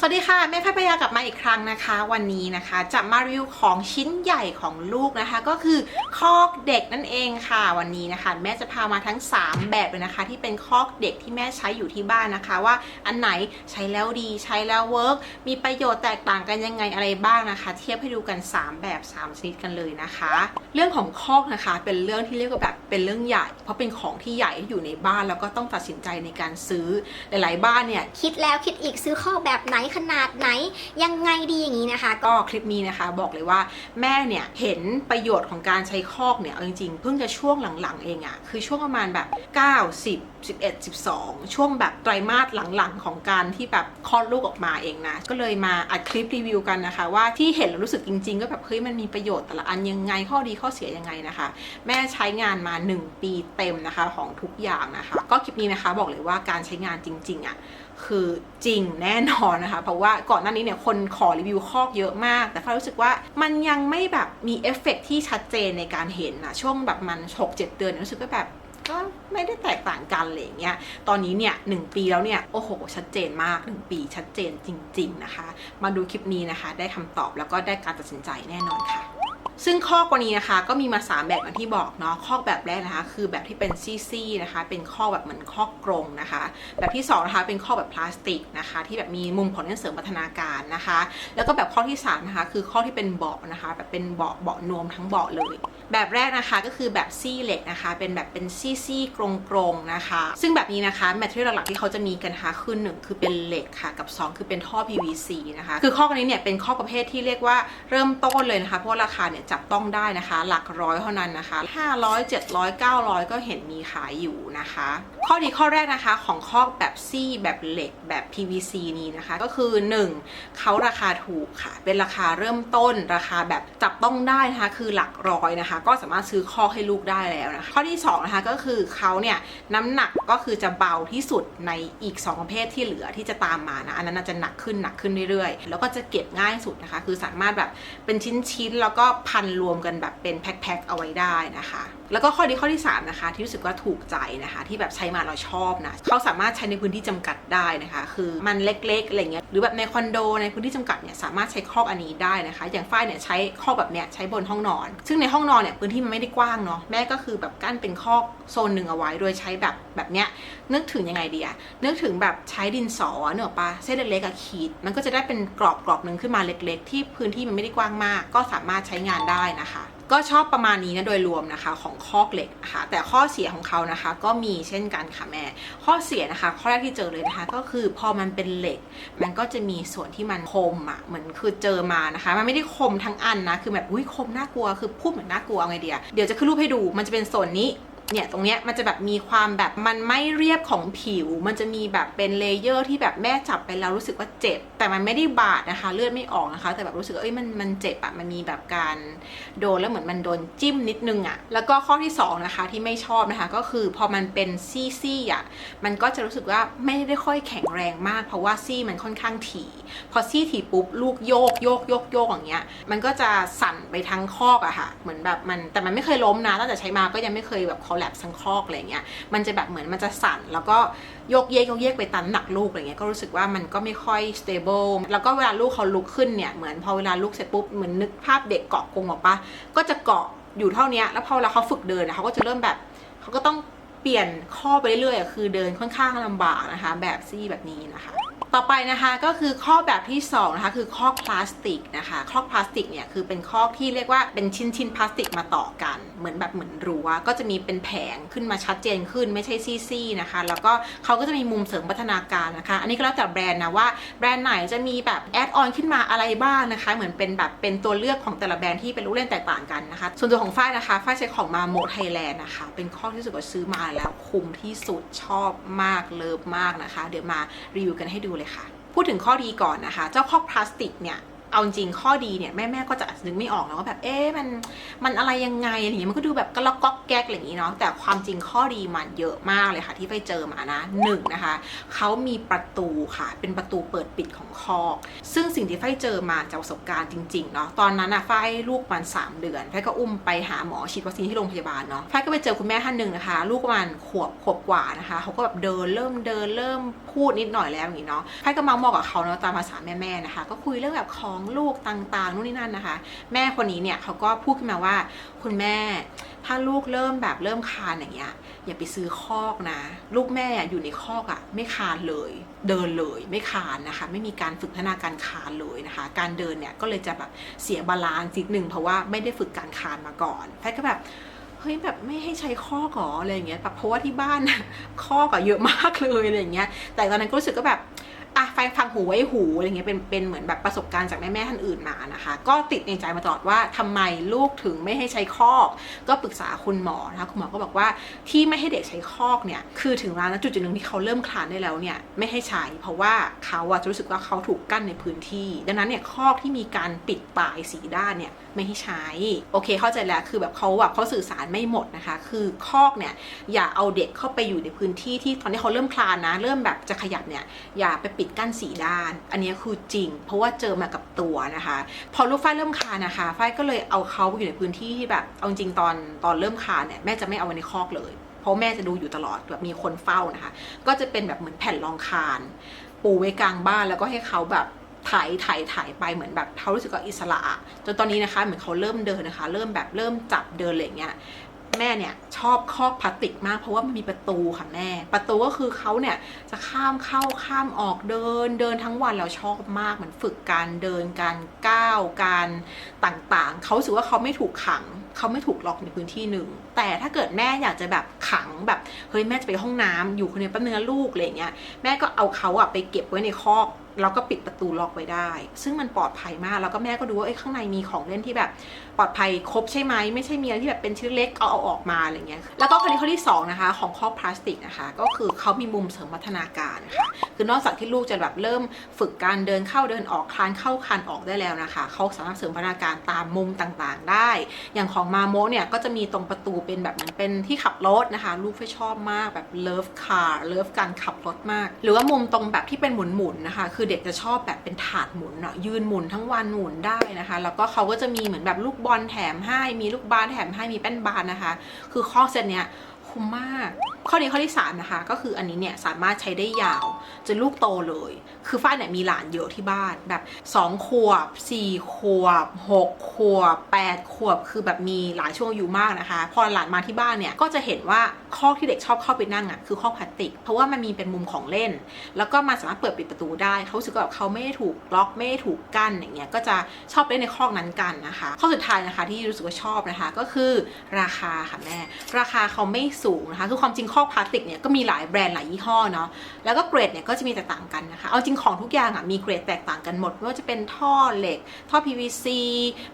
สวัสดีค่ะ แม่พัพยากลับมาอีกครั้งนะคะ วันนี้นะคะจะมารีวิวของชิ้นใหญ่ของลูกนะคะ ก็คือคอกเด็กนั่นเองค่ะ วันนี้นะคะ แม่จะพามาทั้ง 3 แบบเลยนะคะ ที่เป็นคอกเด็กที่แม่ใช้อยู่ที่บ้านนะคะ ว่าอันไหนใช้แล้วดีใช้แล้วเวิร์กมีประโยชน์แตกต่างกันยังไงอะไรบ้างนะคะ เทียบให้ดูกัน 3 แบบ3ชนิดกันเลยนะคะ เรื่องของคอกนะคะ เป็นเรื่องที่เรียกว่าแบบเป็นเรื่องใหญ่ เพราะเป็นของที่ใหญ่ที่อยู่ในบ้านแล้วก็ต้องตัดสินใจในการซื้อหลาย ๆ บ้านเนี่ยคิดแล้วคิดอีกซื้อข้อแบบไหนขนาดไหน ยังไงดีอย่างนี้นะคะ ก็คลิปนี้นะคะบอกเลยว่าแม่เนี่ยเห็นประโยชน์ของการใช้คอกเนี่ยเอาจริงๆ เพิ่งจะช่วงหลังๆ เองอะคือช่วงประมาณแบบ 9 10 11 12 ช่วงแบบไตรมาสหลังๆ ของการที่แบบคลอดลูกออกมาเองนะ ก็เลยมาอัดคลิปรีวิวกันนะคะ ว่าที่เห็นแล้วรู้สึกจริง ๆ ก็แบบเฮ้ยมันมีประโยชน์แต่ละอันยังไงข้อดีข้อเสียยังไงนะคะ แม่ใช้งานมา 1 ปีเต็มนะคะของทุกอย่างนะคะ ก็คลิปนี้นะคะบอกเลยว่าการใช้งานจริงๆอะ คือจริงแน่นอนนะคะ เพราะว่าก่อนหน้านี้เนี่ยคนขอรีวิวคอกเยอะมาก แต่ฟ้ารู้สึกว่ามันยังไม่แบบมีเอฟเฟกต์ที่ชัดเจนในการเห็นนะช่วงแบบมัน 6-7 เดือนรู้สึกว่าแบบก็ไม่ได้แตกต่างกันอะไรอย่างเงี้ย ตอนนี้เนี่ยหปีแล้วเนี่ย โอ้โห ชัดเจนมาก 1 ปีชัดเจนจริง ๆ นะคะ มาดูคลิปนี้นะคะ ได้คำตอบแล้วก็ได้การตัดสินใจแน่นอนค่ะ ซึ่งข้อกว่านี้นะคะ ก็มีมา 3 แบบอย่างที่บอกเนาะข้อแบบแรกนะคะ คือแบบที่เป็นซี่ๆนะคะ เป็นข้อแบบเหมือนข้อกรงนะคะ แบบที่2นะคะเป็นข้อแบบพลาสติกนะคะ ที่แบบมีมุมของเสริมพัฒนาการนะคะ แล้วก็แบบข้อที่3นะคะคือข้อที่เป็นเบาะนะคะ แบบเป็นเบาะเบาะนวมทั้งเบาะเลย แบบแรกนะคะก็คือแบบซี่เหล็กนะคะ เป็นแบบเป็นซี่ๆกรงๆนะคะ ซึ่งแบบนี้นะคะแมทเทอเรียลหลักๆที่เขาจะมีกันนะคะคือหนึ่งคือเป็นเหล็กค่ะกับ 2 คือเป็นท่อ PVC นะคะคือข้อนี้เนี่ยเป็นข้อประเภทที่เรียกว่าเริ่มต้นเลยนะคะเพราะว่าราคาเนี่ยจับต้องได้นะคะ หลักร้อยเท่านั้นนะคะ 500 700 900 ก็เห็นมีขายอยู่นะคะ ข้อดีข้อแรกนะคะของข้อแบบซี่แบบเหล็กแบบ PVC นี้นะคะ ก็คือ 1. เขาราคาถูกค่ะ เป็นราคาเริ่มต้นราคาแบบจับต้องได้นะคะคือหลักร้อยนะคะ ก็สามารถซื้อข้อให้ลูกได้แล้วนะคะข้อที่2นะคะก็คือเขาเนี่ยน้ำหนักก็คือจะเบาที่สุดในอีก 2 ประเภทที่เหลือที่จะตามมานะอันนั้นจะหนักขึ้นหนักขึ้นเรื่อยๆ แล้วก็จะเก็บง่ายสุดนะคะ คือสามารถแบบเป็นชิ้นๆแล้วก็พัันรวมกันแบบเป็นแพ็คๆเอาไว้ได้นะคะ แล้วก็ข้อดีข้อที่ 3 นะคะ ที่รู้สึกว่าถูกใจนะคะ ที่แบบใช้มาเราชอบนะเขาสามารถใช้ในพื้นที่จำกัดได้นะคะ คือมันเล็กๆอะไรเงี้ยหรือแบบในคอนโดในพื้นที่จำกัดเนี่ยสามารถใช้คอกอันนี้ได้นะคะ อย่างฝ้ายเนี่ยใช้คอกแบบเนี้ยใช้บนห้องนอน ซึ่งในห้องนอนเนี่ยพื้นที่มันไม่ได้กว้างเนาะแม่ก็คือแบบกั้นเป็นคอกโซนหนึ่งเอาไว้โดยใช้แบบแบบเนี้ยนึกถึงยังไงดีอะนึกถึงแบบใช้ดินสอเนอะปะเส้นเล็กๆอะขีด มันก็จะได้เป็นกรอบกรอบๆหนึ่งขึ้นมาเล็ก ๆ ที่พื้นที่มันไม่ได้กว้างมาก ก็สามารถใช้งานได้นะคะ ก็ชอบประมาณนี้นะโดยรวมนะคะของคอกเหล็กนะคะแต่ข้อเสียของเขานะคะ ก็มีเช่นกันค่ะแม่ ข้อเสียนะคะ ข้อแรกที่เจอเลยนะคะ ก็คือพอมันเป็นเหล็ก มันก็จะมีส่วนที่มันคมอะเหมือนคือเจอมานะคะ มันไม่ได้คมทั้งอันนะคือแบบอุ้ยคมน่ากลัวคือพูดเหมือนน่ากลัวเอาไงเดียเดี๋ยวจะขึ้นรูปให้ดูมันจะเป็นส่วนนี้ เนี่ยตรงเนี้ยมันจะแบบมีความแบบมันไม่เรียบของผิว มันจะมีแบบเป็นเลเยอร์ที่แบบแม่จับไปแล้วรู้สึกว่าเจ็บ แต่มันไม่ได้บาดนะคะ เลือดไม่ออกนะคะ แต่แบบรู้สึกเอ้ยมันมันเจ็บอะมันมีแบบการโดนแล้วเหมือนมันโดนจิ้มนิดนึงอะแล้วก็ข้อที่สองนะคะที่ไม่ชอบนะคะก็คือพอมันเป็นซี่ๆอะมันก็จะรู้สึกว่าไม่ได้ค่อยแข็งแรงมาก เพราะว่าซี่มันค่อนข้างถี่พอซี่ถี่ปุ๊บลูกโยกโยกโยกโยกอย่างเงี้ยมันก็จะสั่นไปทั้งคอกอะค่ะ เหมือนแบบมันแต่มันไม่เคยล้มนะตั้งแต่ใช้มาก็ยังไม่เคยแบบคอแลบทั้งคอกอะไรเงี้ยมันจะแบบเหมือนมันจะสั่น แล้วก็ยกเยกยกเยกไปตามน้ำหนักลูกอะไรเงี้ยก็รู้สึกว่ามันก็ไม่ค่อย stable แล้วก็เวลาลูกเขาลุกขึ้นเนี่ยเหมือนพอเวลาลุกเสร็จปุ๊บเหมือนนึกภาพเด็กเกาะกรงออกปะก็จะเกาะอยู่เท่านี้แล้วพอเวลาเขาฝึกเดินเขาก็จะเริ่มแบบเขาก็ต้องเปลี่ยนข้อไปเรื่อยๆคือเดินค่อนข้างลำบากนะคะ แบบซี่แบบนี้นะคะ ต่อไปนะคะก็คือข้อแบบที่2นะคะคือข้อพลาสติกนะคะข้อพลาสติกเนี่ยคือเป็นข้อที่เรียกว่าเป็นชิ้นชิ้นพลาสติกมาต่อกัน เหมือนแบบเหมือนรั้วก็จะมีเป็นแผงขึ้นมาชัดเจนขึ้นไม่ใช่ซี่ๆนะคะ แล้วก็เขาก็จะมีมุมเสริมพัฒนาการนะคะ อันนี้ก็แล้วแต่แบรนด์นะว่าแบรนด์ไหนจะมีแบบแอดออนขึ้นมาอะไรบ้างนะคะ เหมือนเป็นแบบเป็นตัวเลือกของแต่ละแบรนด์ที่เป็นลูกเล่นแตกต่างกันนะคะ ส่วนตัวของฝ้ายนะคะฝ้ายใช้ของมาโมไทยแลนด์นะคะ เป็นข้อที่สึกว่าซื้อมาแล้วคุ้มที่สุดชอบมากเลิฟมากนะคะ เดี๋ยวมารีวิวกันให้ดูเลยค่ะ พูดถึงข้อดีก่อนนะคะ เจ้าคอกพลาสติกเนี่ย เอาจริงข้อดีเนี่ยแม่แม่ก็จะนึกไม่ออกนะว่าแบบเอ๊ะมันมันอะไรยังไงอะไรอย่างเงี้ยมันก็ดูแบบกระลอกก๊อกแก๊กอะไรอย่างงี้เนาะแต่ความจริงข้อดีมันเยอะมากเลยค่ะ ที่ไปเจอมานะหนึ่งนะคะเขามีประตูค่ะ เป็นประตูเปิดปิดของคอกซึ่งสิ่งที่ไฟเจอมาจากประสบการณ์จริงๆเนาะตอนนั้นอะไฟลูกประมัน 3 เดือนไฟก็อุ้มไปหาหมอฉีดวัคซีนที่โรงพยาบาลเนาะไฟก็ไปเจอคุณแม่ท่านหนึ่งนะคะ ลูกประมาณขวบขวบกว่านะคะเขาก็แบบเดินเริ่มเดินเริ่มพูดนิดหน่อยแล้วอย่างงี้เนาะไฟก็มาส์มอยกับเขาเนาะตามภาษาแม่ๆนะคะ ก็คุยเรื่องแบบของลูกต่างๆนู่นนี่นั่นนะคะ แม่คนนี้เนี่ยเขาก็พูดขึ้นมาว่า คุณแม่ถ้าลูกเริ่มแบบเริ่มคานอย่างเงี้ยอย่าไปซื้อคอกนะ ลูกแม่อยู่ในคอกอะ่ะไม่คานเลย เดินเลยไม่คานนะคะ ไม่มีการฝึกพัฒนาการคานเลยนะคะ การเดินเนี่ยก็เลยจะแบบเสียบาลานซ์นิดหนึ่งเพราะว่าไม่ได้ฝึกการคานมาก่อนแพทย์ก็แบบเฮ้ยแบบไม่ให้ใช้ข้อกหรออะไรอย่างเงี้ยแบบเพราะว่าที่บ้านน่ะข้อกอะเยอะมากเลยอะไรอย่างเงี้ย แต่ตอนนั้นก็รู้สึกก็แบบ อะฟังฟังหูไว้หูอะไรเงี้ยเป็นเป็นเหมือนแบบประสบการณ์จากแม่แม่ท่านอื่นมานะคะ ก็ติดในใจมาตลอดว่าทำไมลูกถึงไม่ให้ใช้คอกก็ปรึกษาคุณหมอนะคะคุณหมอก็บอกว่าที่ไม่ให้เด็กใช้คอกเนี่ยคือถึงเวลาจุดจุดหนึ่งที่เขาเริ่มคลานได้แล้วเนี่ยไม่ให้ใช้ เพราะว่าเขาอะจะรู้สึกว่าเขาถูกกั้นในพื้นที่ ดังนั้นเนี่ยคอกที่มีการปิดปลายสีด้านเนี่ยไม่ให้ใช้ โอเคเข้าใจแล้วคือแบบเขาแบบเขาสื่อสารไม่หมดนะคะ คือคอกเนี่ยอย่าเอาเด็กเข้าไปอยู่ในพื้นที่ที่ตอนที่เขาเริ่มคลานนะ เริ่มแบบจะขยับเนี่ยอย่าไปปิดกั้นสีด้าน อันนี้คือจริง เพราะว่าเจอมากับตัวนะคะ พอลูกฝ้ายเริ่มคลานนะคะฝ้ายก็เลยเอาเขาไปอยู่ในพื้นที่ที่แบบเอาจริงตอนตอนเริ่มคลานเนี่ยแม่จะไม่เอาไว้ในคอกเลยเพราะแม่จะดูอยู่ตลอดแบบมีคนเฝ้านะคะ ก็จะเป็นแบบเหมือนแผ่นรองคานปูไว้กลางบ้านแล้วก็ให้เขาแบบ ถ่ายถ่ายถ่ายไปเหมือนแบบเขารู้สึกว่าอิสระจนตอนนี้นะคะเหมือนเขาเริ่มเดินนะคะ เริ่มแบบเริ่มจับเดินอะไรอย่างเงี้ยแม่เนี่ยชอบคอกพลาสติกมากเพราะว่ามันมีประตูค่ะแม่ ประตูก็คือเขาเนี่ยจะข้ามเข้าข้ามออกเดิน เดินทั้งวันเราชอบมากเหมือนฝึกการเดินการก้าวการต่างๆเขาสึกว่าเขาไม่ถูกขังเขาไม่ถูกล็อกในพื้นที่หนึ่ง แต่ถ้าเกิดแม่อยากจะแบบขังแบบเฮ้ยแม่จะไปห้องน้ำอยู่คนเดียวแป๊บนึงนะลูกอะไรอย่างเงี้ยแม่ก็เอาเขาอะไปเก็บไว้ในคอก แล้วก็ปิดประตูล็อกไว้ได้ ซึ่งมันปลอดภัยมาก แล้วก็แม่ก็ดูว่าเอ้ยข้างในมีของเล่นที่แบบปลอดภัยครบใช่ไหมไม่ใช่มีอะไรที่แบบเป็นชิ้นเล็กเอาเอาออกมาอะไรเงี้ย แล้วก็คราวนี้ข้อที่สองนะคะของครอบพลาสติกนะคะก็คือเขามีมุมเสริมพัฒนาการนะคะคือนอกจากที่ลูกจะแบบเริ่มฝึกการเดินเข้าเดินออกคลานเข้าคลานออกได้แล้วนะคะเขาสามารถเสริมพัฒนาการตามมุมต่างๆ ได้ อย่างของมาโมเนี่ยก็จะมีตรงประตูเป็นแบบเหมือนเป็นที่ขับรถนะคะ ลูกชอบมากแบบเลิฟคาร์เลิฟการขับรถมาก หรือว่ามุมตรงแบบที่เป็นหมุนๆนะคะ คือเด็กจะชอบแบบเป็นถาดหมุนเนาะยืนหมุนทั้งวันหมุนได้นะคะ แล้วก็เขาก็จะมีเหมือนแบบลูกบอลแถมให้มีลูกบาสแถมให้มีแป้นบานนะคะ คือข้อเซตเนี้ยคุ้มมาก ข้อนี้ข้อที่สามนะคะก็คืออันนี้เนี่ยสามารถใช้ได้ยาวจนลูกโตเลย คือฝ้ายเนี่ยมีหลานเยอะที่บ้านแบบ 2 ขวบ 4 ขวบ 6 ขวบ 8 ขวบ คือแบบมีหลายช่วงอายุมากนะคะ พอหลานมาที่บ้านเนี่ยก็จะเห็นว่าข้อที่เด็กชอบเข้าไปนั่งอะคือข้อพลาสติก เพราะว่ามันมีเป็นมุมของเล่น แล้วก็มันสามารถเปิดปิดประตูได้เขาสึกว่าแบบเขาไม่ได้ถูกล็อกไม่ได้ถูกกั้นอย่างเงี้ยก็จะชอบเล่นในคอกนั้นกันนะคะ ข้อสุดท้ายนะคะที่รู้สึกว่าชอบนะคะก็คือราคาค่ะแม่ราคาเขาไม่สูงนะคะคือความจริงคอกพลาสติกเนี่ยก็มีหลายแบรนด์หลายยี่ห้อเนาะแล้วก็เกรดเนี่ยก็จะมีแตกต่างกันนะคะ เอาจริงของทุกอย่างอะมีเกรดแตกต่างกันหมดไม่ว่าจะเป็นท่อเหล็ก ท่อ PVC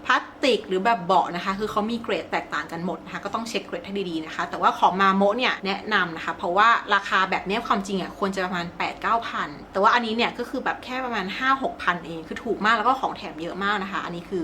พลาสติก หรือแบบเบาะนะคะ คือเขามีเกรดแตกต่างกันหมดนะคะก็ต้องเช็คเกรดให้ดีๆนะคะ แต่ว่าของมาโมเนี่ยแนะนำนะคะ เพราะว่าราคาแบบเนี้ยความจริงอะควรจะประมาณ 8 9 0 0 0 แต่ว่าอันนี้เนี่ยก็คือแบบแค่ประมาณ 5 6 0 0 0 เองคือถูกมากแล้วก็ของแถมเยอะมากนะคะ อันนี้คือ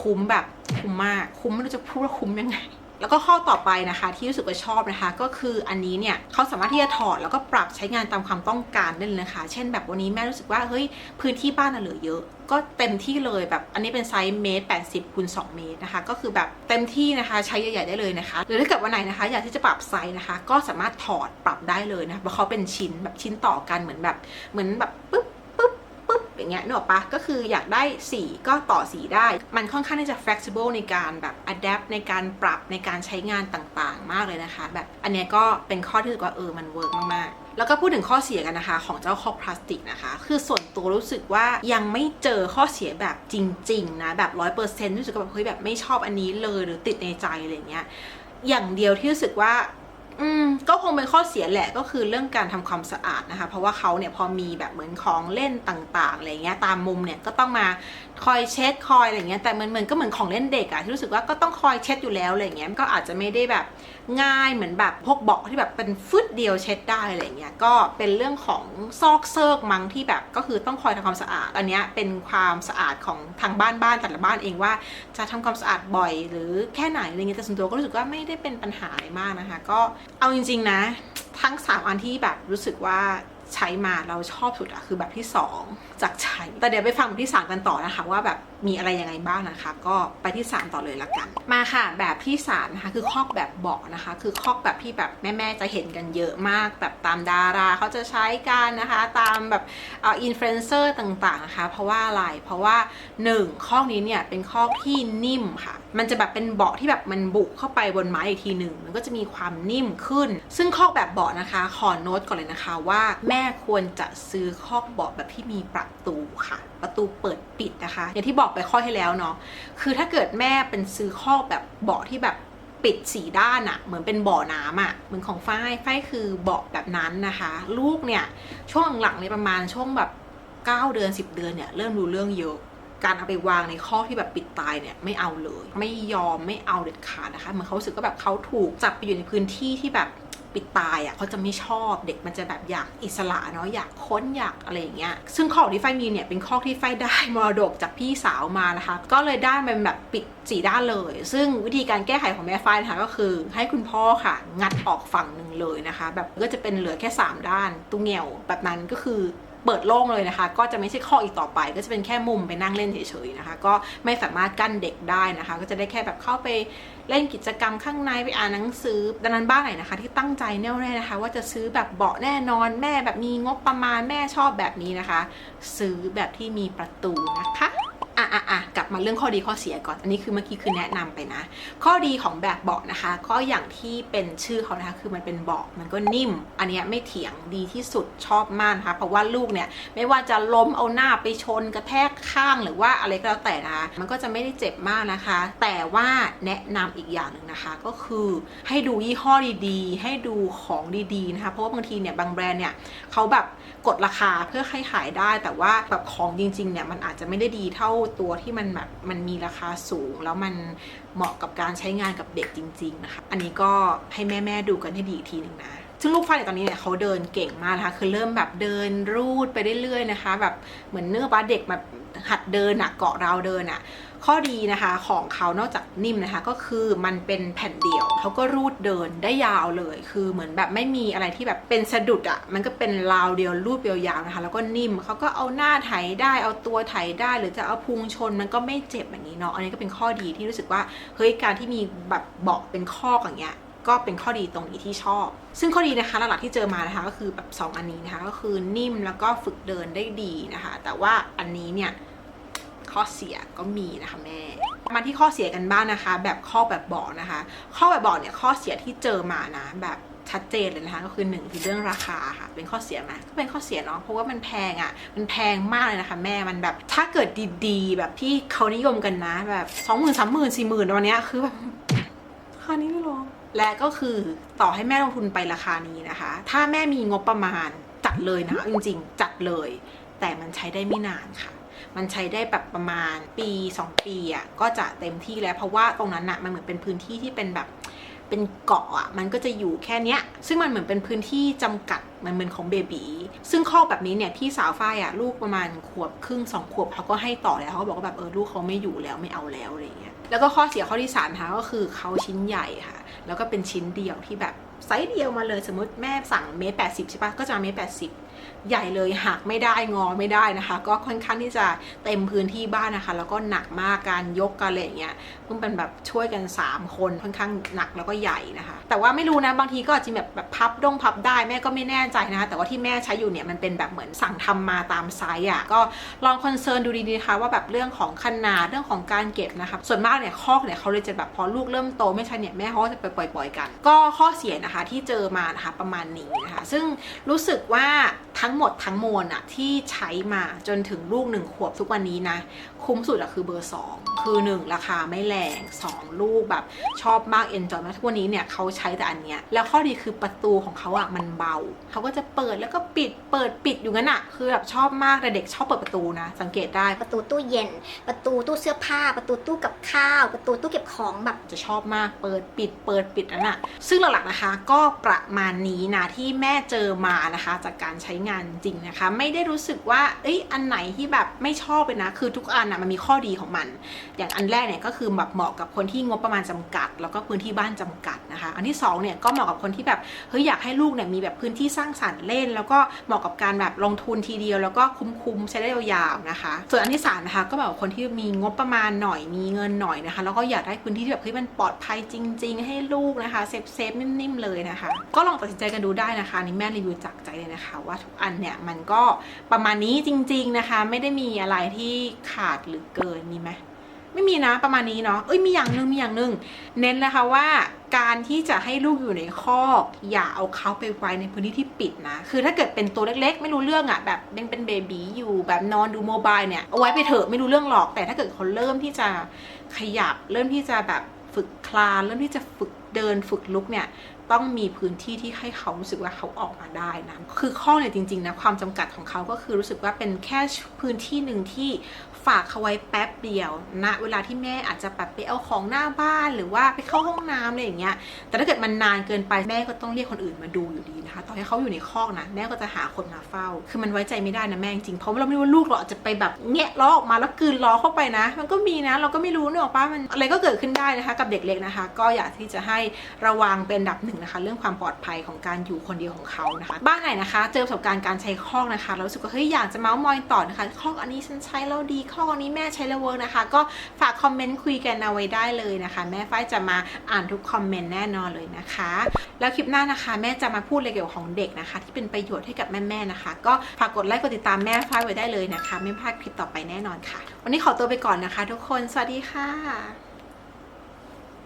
คุ้มแบบคุ้มมาก คุ้มไม่รู้จะพูดว่าคุ้มยังไง แล้วก็ข้อต่อไปนะคะที่รู้สึกว่าชอบนะคะ ก็คืออันนี้เนี่ยเขาสามารถที่จะถอดแล้วก็ปรับใช้งานตามความต้องการได้เลยนะคะ เช่นแบบวันนี้แม่รู้สึกว่าเฮ้ยพื้นที่บ้านเหลือเยอะ ก็เต็มที่เลยแบบอันนี้เป็นไซส์เมตรแปดสิบคูณสองเมตรนะคะ ก็คือแบบเต็มที่นะคะใช้ใหญ่ๆได้เลยนะคะ หรือถ้าเกิดวันไหนนะคะ อยากที่จะปรับไซส์นะคะ ก็สามารถถอดปรับได้เลยนะคะเพราะเขาเป็นชิ้นแบบชิ้นต่อกันเหมือนแบบเหมือนแบบปึ๊บปึ๊บปึ๊บ อย่างเงี้ยนึกออกปะก็คืออยากได้สีก็ต่อสีได้ มันค่อนข้างที่จะ flexible ในการแบบ adapt ในการปรับในการใช้งานต่างๆ มากเลยนะคะ แบบอันเนี้ยก็เป็นข้อที่รู้สึกว่าเออมันเวิร์กมากๆแล้วก็พูดถึงข้อเสียกันนะคะ ของเจ้าคอกพลาสติกนะคะ คือส่วนตัวรู้สึกว่ายังไม่เจอข้อเสียแบบจริง ๆ นะ แบบร้อยเปอร์เซ็นต์รู้สึกแบบเฮ้ยแบบไม่ชอบอันนี้เลยหรือติดในใจอะไรเงี้ยอย่างเดียวที่รู้สึกว่า อืมก็คงเป็นข้อเสียแหละก็คือเรื่องการทำความสะอาดนะคะ เพราะว่าเขาเนี่ยพอมีแบบเหมือนของเล่นต่างๆอะไรเงี้ยตามมุมเนี่ยก็ต้องมาคอยเช็ดคอยอะไรเงี้ยแต่มันเหมือนก็เหมือนของเล่นเด็กอะที่รู้สึกว่าก็ต้องคอยเช็ดอยู่แล้วอะไรเงี้ยก็อาจจะไม่ได้แบบ ง่ายเหมือนแบบพวกเบาะที่แบบเป็นฟึดเดียวเช็ดได้อะไรเงี้ยก็เป็นเรื่องของซอกเซิกมั้งที่แบบก็คือต้องคอยทำความสะอาดอันนี้เป็นความสะอาดของทางบ้านบ้านแต่ละบ้านเองว่าจะทำความสะอาดบ่อย หรือแค่ไหนอะไรเงี้ยแต่ส่วนตัวก็รู้สึกว่าไม่ได้เป็นปัญหาอะไรมากนะคะ ก็เอาจริง ๆ นะ ทั้ง 3 อันที่แบบรู้สึกว่าใช้มาเราชอบสุดอะคือแบบที่ 2 จากใช้แต่เดี๋ยวไปฟังแบบที่3กันต่อนะคะว่าแบบมีอะไรยังไงบ้างนะคะ ก็ไปที่ 3 ต่อเลยละกัน มาค่ะ แบบที่ 3 นะคะ คือคอกแบบเบาะนะคะ คือคอกแบบที่แบบแม่ๆจะเห็นกันเยอะมาก แบบตามดาราเขาจะใช้กันนะคะ ตามแบบอินฟลูเอนเซอร์ต่างๆนะคะ เพราะว่าอะไร เพราะว่า 1 คอกนี้เนี่ยเป็นคอกที่นิ่มค่ะ มันจะแบบเป็นเบาะที่แบบมันบุกเข้าไปบนไม้อีกทีหนึ่ง มันก็จะมีความนิ่มขึ้น ซึ่งคอกแบบเบาะนะคะ ขอโน้ตก่อนเลยนะคะว่าแม่ควรจะซื้อคอกเบาะแบบที่มีประตูค่ะ ประตูเปิดปิดนะคะ อย่างที่บอกไปข้อที่แล้วเนาะคือถ้าเกิดแม่เป็นซื้อคอแบบเบาะที่แบบปิดสีด้านอะเหมือนเป็นบ่อน้ำอะเหมือนของฝ้ายฝ้ายคือเบาะแบบนั้นนะคะ ลูกเนี่ยช่วงหลังๆเนี่ยประมาณช่วงแบบ9เดือน 10 เดือนเนี่ยเริ่มรู้เรื่องเยอะการเอาไปวางในข้อที่แบบปิดตายเนี่ยไม่เอาเลย ไม่ยอมไม่เอาเด็ดขาดนะคะเหมือนเขาสึกว่าแบบเขาถูกจับไปอยู่ในพื้นที่ที่แบบ ปิดตายอะ่ะเขาจะไม่ชอบเด็กมันจะแบบอยากอิสระเนาะอยากค้นอยากอะไรอย่างเงี้ยซึ่งข้อที่ไฟมีเนี่ยเป็นข้อที่ไฟได้มรดกจากพี่สาวมานะคะ ก็เลยได้มันแบบปิดสีด้านเลย ซึ่งวิธีการแก้ไขของแม่ไฟนะคะก็คือให้คุณพ่อค่ะ งัดออกฝั่งหนึ่งเลยนะคะ แบบก็จะเป็นเหลือแค่ 3 ด้านตุ้งเหงียวแบบนั้นก็คือเปิดโล่งเลยนะคะ ก็จะไม่ใช่ข้ออีกต่อไป ก็จะเป็นแค่มุมไปนั่งเล่นเฉยๆนะคะ ก็ไม่สามารถกั้นเด็กได้นะคะ ก็จะได้แค่แบบเข้าไป เล่นกิจกรรมข้างในไปอ่านหนังสือ ดังนั้นบ้านไหนนะคะ ที่ตั้งใจแน่วแน่นะคะ ว่าจะซื้อแบบเบาะแน่นอนแม่แบบมีงบประมาณแม่ชอบแบบนี้นะคะ ซื้อแบบที่มีประตูนะคะอะอะอะ มาเรื่องข้อดีข้อเสียก่อน อันนี้คือเมื่อกี้คือแนะนำไปนะ ข้อดีของแบบเบาะนะคะ ก็อย่างที่เป็นชื่อเขานะคะ คือมันเป็นเบาะมันก็นิ่ม อันเนี้ยไม่เถียงดีที่สุดชอบมากนะคะ เพราะว่าลูกเนี่ยไม่ว่าจะล้มเอาหน้าไปชนกระแทกข้างหรือว่าอะไรก็แล้วแต่นะคะ มันก็จะไม่ได้เจ็บมากนะคะ แต่ว่าแนะนำอีกอย่างหนึ่งนะคะ ก็คือให้ดูยี่ห้อดีๆ ให้ดูของดีๆนะคะ เพราะว่าบางทีเนี่ยบางแบรนด์เนี่ยเขาแบบกดราคาเพื่อให้ขายได้ แต่ว่าแบบของจริงๆเนี่ยมันอาจจะไม่ได้ดีเท่าตัวที่มันแบบมันมีราคาสูง แล้วมันเหมาะกับการใช้งานกับเด็กจริง ๆ นะคะ อันนี้ก็ให้แม่ๆดูกันให้ดีอีกทีหนึ่งนะซึ่งลูกไฟตอนนี้เนี่ยเขาเดินเก่งมากนะคะ คือเริ่มแบบเดินรูดไปเรื่อยๆนะคะ แบบเหมือนเนื้อปลาเด็กแบบหัดเดินอะเกาะราวเดินอะ ข้อดีนะคะของเขานอกจากนิ่มนะคะ ก็คือมันเป็นแผ่นเดี่ยวเขาก็รูดเดินได้ยาวเลย คือเหมือนแบบไม่มีอะไรที่แบบเป็นสะดุดอะมันก็เป็นราวเดียวรูดยาวๆนะคะ แล้วก็นิ่มเขาก็เอาหน้าไถได้เอาตัวไถได้ หรือจะเอาพุงชนมันก็ไม่เจ็บอย่างนี้เนาะอันนี้ก็เป็นข้อดีที่รู้สึกว่าเฮ้ยการที่มีแบบเบาะเป็นข้ออย่างเงี้ยก็เป็นข้อดีตรงนี้ที่ชอบ ซึ่งข้อดีนะคะหลักๆที่เจอมานะคะก็คือแบบ 2 อันนี้นะคะก็คือนิ่มแล้วก็ฝึกเดินได้ดีนะคะ แต่ว่าอันนี้เนี่ย ข้อเสียก็มีนะคะแม่ มาที่ข้อเสียกันบ้างนะคะ แบบข้อแบบบาะนะคะ ข้อแบบบาะเนี่ยข้อเสียที่เจอมานะแบบชัดเจนเลยนะคะก็คือหนึ่งคือเรื่องราคาค่ะ เป็นข้อเสียไหมก็เป็นข้อเสียเนาะเพราะว่ามันแพงอะ่ะ มันแพงมากเลยนะคะ แม่มันแบบถ้าเกิดดีๆ แบบที่เขานิยมกันนะ แบบสองหมื่นสามหมื่นสี่หมื่นวันเนี้ยคือแบบราคานี้เลยเหรอและก็คือต่อให้แม่ลงทุนไปราคานี้นะคะ ถ้าแม่มีงบประมาณจัดเลยนะจริงๆ จัดเลย แต่มันใช้ได้ไม่นานค่ะ มันใช้ได้แบบประมาณปี 2 ปีอะก็จะเต็มที่แล้ว เพราะว่าตรงนั้นอะมันเหมือนเป็นพื้นที่ที่เป็นแบบเป็นเกาะอะมันก็จะอยู่แค่เนี้ย ซึ่งมันเหมือนเป็นพื้นที่จำกัดมันเหมือนของเบบีซึ่งข้อแบบนี้เนี่ยพี่สาวฝ้ายอะลูกประมาณขวบครึ่งสองขวบเขาก็ให้ต่อแล้วเขาก็บอกว่าแบบเออลูกเขาไม่อยู่แล้วไม่เอาแล้วอะไรเงี้ยแล้วก็ข้อเสียข้อที่สามนะคะก็คือเขาชิ้นใหญ่ค่ะ แล้วก็เป็นชิ้นเดียวที่แบบไซส์เดียวมาเลยสมมติแม่สั่งเมตรแปดสิบใช่ปะก็จะมาเมตรแปดสิบ ใหญ่เลยหักไม่ได้งอไม่ได้นะคะ ก็ค่อนข้างที่จะเต็มพื้นที่บ้านนะคะ แล้วก็หนักมากการยกกันอะไรอย่างเงี้ยเพิ่งเป็นแบบช่วยกัน 3 คนค่อนข้างหนักแล้วก็ใหญ่นะคะ แต่ว่าไม่รู้นะบางทีก็อาจจะแบบแบบพับดงพับได้แม่ก็ไม่แน่ใจนะคะ แต่ว่าที่แม่ใช้อยู่เนี่ยมันเป็นแบบเหมือนสั่งทำมาตามไซส์อะก็ลองคอนเซิร์นดูดีๆนะคะว่าแบบเรื่องของขนาดเรื่องของการเก็บนะคะส่วนมากเนี่ยคอกเนี่ยเขาเลยจะแบบพอลูกเริ่มโตไม่ใช่เนี่ยแม่เขาจะไปปล่อย ๆ กัน ก็ข้อเสียนะคะที่เจอมานะคะประมาณนี้นะคะ ซึ่งรู้สึกว่าทั้งหมดทั้งมวลอะที่ใช้มาจนถึงลูกหนึ่งขวบทุกวันนี้นะ คุ้มสุดอะคือเบอร์ 2 คือ 1 ราคาไม่แรง 2 ลูกแบบชอบมากเอนจอยมากทุกวันนี้เนี่ยเขาใช้แต่อันเนี้ยแล้วข้อดีคือประตูของเขาอะมันเบา เขาก็จะเปิดแล้วก็ปิดเปิดปิดอยู่งั้นอะคือแบบชอบมากแต่เด็กชอบเปิดประตูนะ สังเกตได้ประตูตู้เย็น ประตูตู้เสื้อผ้า ประตูตู้กับข้าว ประตูตู้เก็บของแบบจะชอบมากเปิดปิดเปิดปิดนั่นน่ะซึ่งหลักๆนะคะ ก็ประมาณนี้นะที่แม่เจอมานะคะ จากการใช้งานจริงนะคะ ไม่ได้รู้สึกว่า เอ้ยอันไหนที่แบบไม่ชอบเลยนะ คือทุกอันนะมันมีข้อดีของมัน อย่างอันแรกเนี่ยก็คือแบบเหมาะกับคนที่งบประมาณจำกัด แล้วก็พื้นที่บ้านจำกัดนะคะ อันที่สองเนี่ยก็เหมาะกับคนที่แบบเฮ้ยอยากให้ลูกเนี่ยมีแบบพื้นที่สร้างสรรค์เล่น แล้วก็เหมาะกับการแบบลงทุนทีเดียว แล้วก็คุ้มๆใช้ได้ยาวๆนะคะ ส่วนอันที่สามนะคะก็แบบคนที่มีงบประมาณหน่อยมีเงินหน่อยนะคะ แล้วก็อยากได้พื้นที่ที่แบบเฮ้ยมันปลอดภัยจริง ๆ ให้ลูกนะคะเซฟเซฟๆนิ่มๆเลยนะคะ ก็ลองตัดสินใจกันดูได้นะคะนนี่แม่รีวิวจากใจเลยนะคะว่าทุกอันเนี่ยมันก็ประมาณนี้จริง ๆนะคะ ไม่ได้มีอะไรที่ขาดหรือเกินมีไหมไม่มีนะประมาณนี้เนาะเอ้ยมีอย่างหนึ่งมีอย่างหนึ่งเน้นนะคะว่าการที่จะให้ลูกอยู่ในคอกอย่าเอาเขาไปไว้ในพื้นที่ที่ปิดนะ คือถ้าเกิดเป็นตัวเล็กๆ ไม่รู้เรื่องอะ่ะแบบยังเป็นเบบีอยู่แบบนอนดูโมบายเนี่ยเอาไว้ไปเถอะไม่รู้เรื่องหรอกแต่ถ้าเกิดเขาเริ่มที่จะขยับเริ่มที่จะแบบ ฝึกคลานเริ่มที่จะฝึกเดินฝึกลุกเนี่ยต้องมีพื้นที่ที่ให้เขารู้สึกว่าเขาออกมาได้นะ คือข้อเนี่ยจริงๆนะความจำกัดของเขาก็คือรู้สึกว่าเป็นแค่พื้นที่หนึ่งที่ ฝากเขาไว้แป๊บเดียวณเวลาที่แม่อาจจะแบบไปเอาของหน้าบ้านหรือว่าไปเข้าห้องน้ำอะไรอย่างเงี้ย แต่ถ้าเกิดมันนานเกินไปแม่ก็ต้องเรียกคนอื่นมาดูอยู่ดีนะคะต่อให้เขาอยู่ในคอกนะแม่ก็จะหาคนมาเฝ้า คือมันไว้ใจไม่ได้นะแม่จริงเพราะเราไม่รู้ว่าลูกเราจะไปแบบแงะล้อออกมาแล้วกืนล้อเข้าไปนะ มันก็มีนะ เราก็ไม่รู้เนอะป้ามันอะไรก็เกิดขึ้นได้นะคะ กับเด็กเล็กนะคะ ก็อยากที่จะให้ระวังเป็นอันดับหนึ่งนะคะ เรื่องความปลอดภัยของการอยู่คนเดียวของเขานะคะ บ้านไหนนะคะ เจอประสบการณ์การใช้คอกนะคะแล้วรู้สึกว่าเฮ้ยอยากจะเมาส์มอยต่อนะคะคอกอันนี้ฉันใช้แล้วดีคอกอันนี้แม่ใช้แล้วเวิร์กนะคะ ก็ฝากคอมเมนต์คุยกันเอาไว้ได้เลยนะคะ แม่ฝ้ายจะมาอ่านทุกคอมเมนต์แน่นอนเลยนะคะ แล้วคลิปหน้านะคะ แม่จะมาพูดเกี่ยวกับของเด็กนะคะ ที่เป็นประโยชน์ให้กับแม่ๆนะคะ ก็ฝากกดไลค์กดติดตามแม่ฝ้ายไว้ได้เลยนะคะ ไม่พลาดคลิปต่อไปแน่นอนค่ะ วันนี้ขอตัวไปก่อนนะคะ ทุกคนสวัสดีค่ะ